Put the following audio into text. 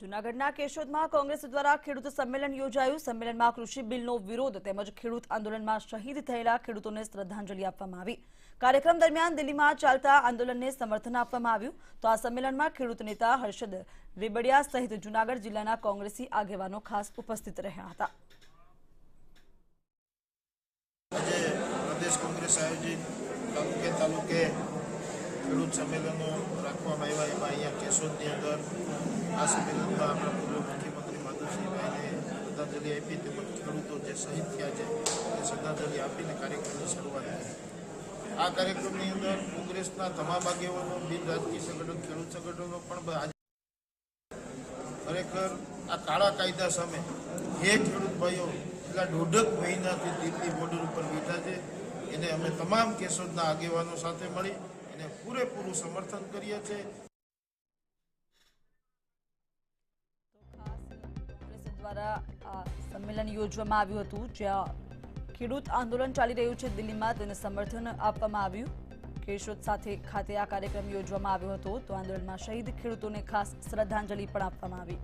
જૂનાગઢના કેશોદમાં કોંગ્રેસ દ્વારા ખેડૂત સંમેલન યોજાયું. સંમેલનમાં કૃષિ બિલનો વિરોધ તેમજ ખેડૂત આંદોલનમાં શહીદ થયેલા ખેડૂતોને શ્રદ્ધાંજલિ આપવામાં આવી. કાર્યક્રમ દરમિયાન દિલ્હીમાં ચાલતા આંદોલનને સમર્થન આપવામાં આવ્યું. તો આ સંમેલનમાં ખેડૂત નેતા હર્ષદ રેબડિયા સહિત જૂનાગઢ જિલ્લાના કોંગ્રેસી આગેવાનો ખાસ ઉપસ્થિત રહ્યા હતા. રાખવામાં આવ્યા. કેશોદની અંદર આ સંમેલનમાં આપણા પૂર્વ મુખ્યમંત્રી માધવસિંહભાઈને શ્રદ્ધાંજલિ આપી તેમજ ખેડૂતો જે શહીદ થયા છે, એ શ્રદ્ધાંજલિ આપીને કાર્યક્રમની શરૂઆત કરી. આ કાર્યક્રમની અંદર કોંગ્રેસના તમામ આગેવાનો, બિન રાજકીય સંગઠન, ખેડૂત સંગઠનો પણ ખરેખર આ કાળા કાયદા સામે જે ખેડૂત ભાઈઓ છેલ્લા દોઢક મહિનાથી દિલ્હી બોર્ડર ઉપર બેઠા છે. એને અમે તમામ કેશોદના આગેવાનો સાથે મળી, એને પૂરેપૂરું સમર્થન કરીએ છીએ. દ્વારા સંમેલન યોજવામાં આવ્યું હતું, જ્યાં ખેડૂત આંદોલન ચાલી રહ્યું છે દિલ્હીમાં. તેને સમર્થન આપવામાં આવ્યું. કેશોદ સાથે ખાતે આ કાર્યક્રમ યોજવામાં આવ્યો હતો. તો આંદોલનમાં શહીદ ખેડૂતોને ખાસ શ્રદ્ધાંજલિ પણ આપવામાં આવી.